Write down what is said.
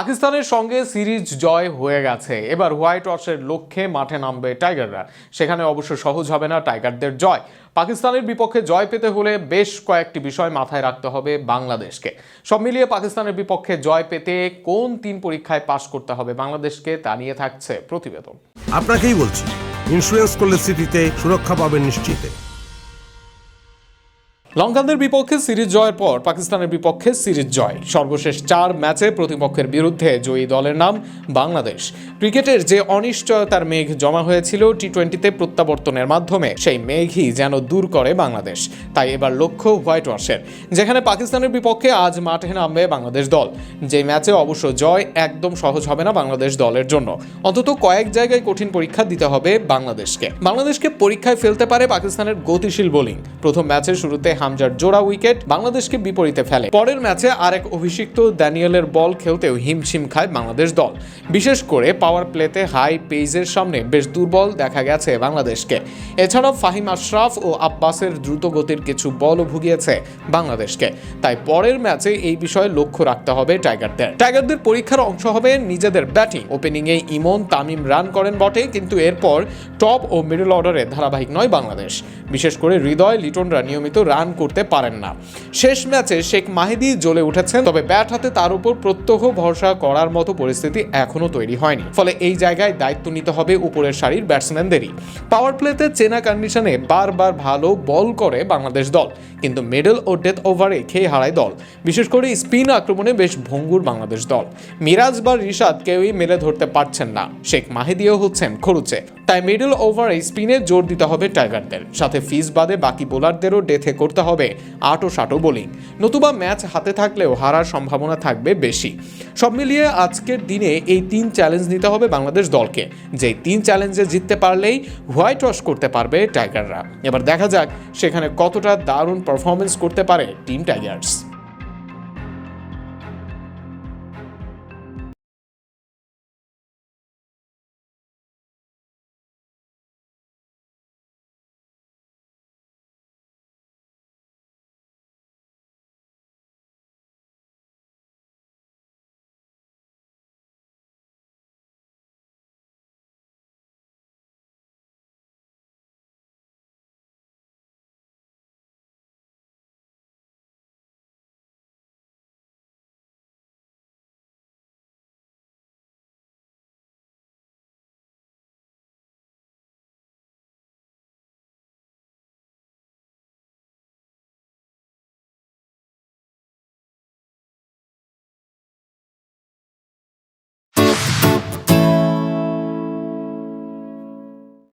পাকিস্তানের সঙ্গে সিরিজ জয় হয়ে গেছে। এবার হোয়াইট ওয়াশের লক্ষ্যে মাঠে নামবে টাইগাররা। সেখানে অবশ্য সহজ হবে না টাইগারদের জয়। পাকিস্তানের বিপক্ষে জয় পেতে হলে বেশ কয়েকটি বিষয় মাথায় রাখতে হবে বাংলাদেশকে। সব মিলিয়ে পাকিস্তানের বিপক্ষে জয় পেতে কোন তিন পরীক্ষায় পাশ করতে হবে বাংলাদেশকে তা নিয়ে থাকছে প্রতিবেদন। আপনাকেই বলছি ইন্স্যুরেন্স করলে সিটিতে সুরক্ষা পাবেন নিশ্চিতে। লঙ্কানদের বিপক্ষে সিরিজ জয়ের পর পাকিস্তানের বিপক্ষে সিরিজ জয়। সর্বশেষ চার ম্যাচে প্রতিপক্ষের বিরুদ্ধে জয়ী দলের নাম বাংলাদেশ। ক্রিকেটের যে অনিশ্চয়তার মেঘ জমা হয়েছিল টি টোয়েন্টিতে প্রত্যাবর্তনের মাধ্যমে, সেই মেঘই যেন দূর করে বাংলাদেশ। তাই এবার লক্ষ্য হোয়াইট ওয়াশের, যেখানে পাকিস্তানের বিপক্ষে আজ মাঠে নামবে বাংলাদেশ দল। যে ম্যাচে অবশ্য জয় একদম সহজ হবে না বাংলাদেশ দলের জন্য। অন্তত কয়েক জায়গায় কঠিন পরীক্ষা দিতে হবে বাংলাদেশকে। বাংলাদেশকে পরীক্ষায় ফেলতে পারে পাকিস্তানের গতিশীল বোলিং। প্রথম ম্যাচের শুরুতে হামজার জোড়া উইকেট বাংলাদেশকে বিপরীতে ফেলে। পরের ম্যাচে আরেক অভিষিক্ত ড্যানিয়েলের বল খেলতেও হিমশিম খায় বাংলাদেশ দল। বিশেষ করে পাওয়ার প্লেতে হাই পেজের সামনে বেশ দুর্বল দেখা গেছে বাংলাদেশকে। এছাড়াও ফাহিম আশরাফ ও আব্বাসের দ্রুত গতির কিছু বলও ভুগিয়েছে বাংলাদেশকে। তাই পরের ম্যাচে এই বিষয়ে লক্ষ্য রাখতে হবে টাইগারদের। টাইগারদের পরীক্ষার অংশ হবে নিজেদের ব্যাটিং। ওপেনিংয়ে ইমন, তামিম রান করেন বটে, কিন্তু এরপর টপ ও মিডল অর্ডারে ধারাবাহিক নয় বাংলাদেশ। বিশেষ করে হৃদয়, লিটনরা নিয়মিত রান করতে পারেন না। শেষ ম্যাচে শেখ মাহিদি জ্বলে উঠেছেন, তবে ব্যাট হাতে তার উপর প্রত্যহ ভরসা করার মতো পরিস্থিতি এখনও তৈরি হয়নি। ফলে এই জায়গায় দায়িত্ব নিতে হবে উপরের সারির ব্যাটসম্যানদেরই। পাওয়ার প্লেতে চেনা কন্ডিশনে বারবার ভালো বল করে বাংলাদেশ দল, কিন্তু মিডল ও ডেথ ওভারে খেয়ে হারায় দল। বিশেষ করে স্পিন আক্রমণে বেশ ভঙ্গুর বাংলাদেশ দল। মিরাজ বা রিশাদ কেউই মেলে ধরতে পারছেন না। শেখ মাহিদিও হচ্ছেন খরুচে। তাই মিডল ওভারে স্পিনে জোর দিতে হবে টাইগারদের। সাথে ফিস বাদে বাকি বোলারদেরও ডেথে করতে হবে আটো সাটও বোলিং। নতুবা ম্যাচ হাতে থাকলেও হারার সম্ভাবনা থাকবে বেশি। সব মিলিয়ে আজকের দিনে এই তিন চ্যালেঞ্জ নিতে হবে বাংলাদেশ দলকে। যে তিন চ্যালেঞ্জে জিততে পারলেই হোয়াইট ওয়াশ করতে পারবে টাইগাররা। এবার দেখা যাক সেখানে কতটা দারুণ পারফরমেন্স করতে পারে টিম টাইগার্স।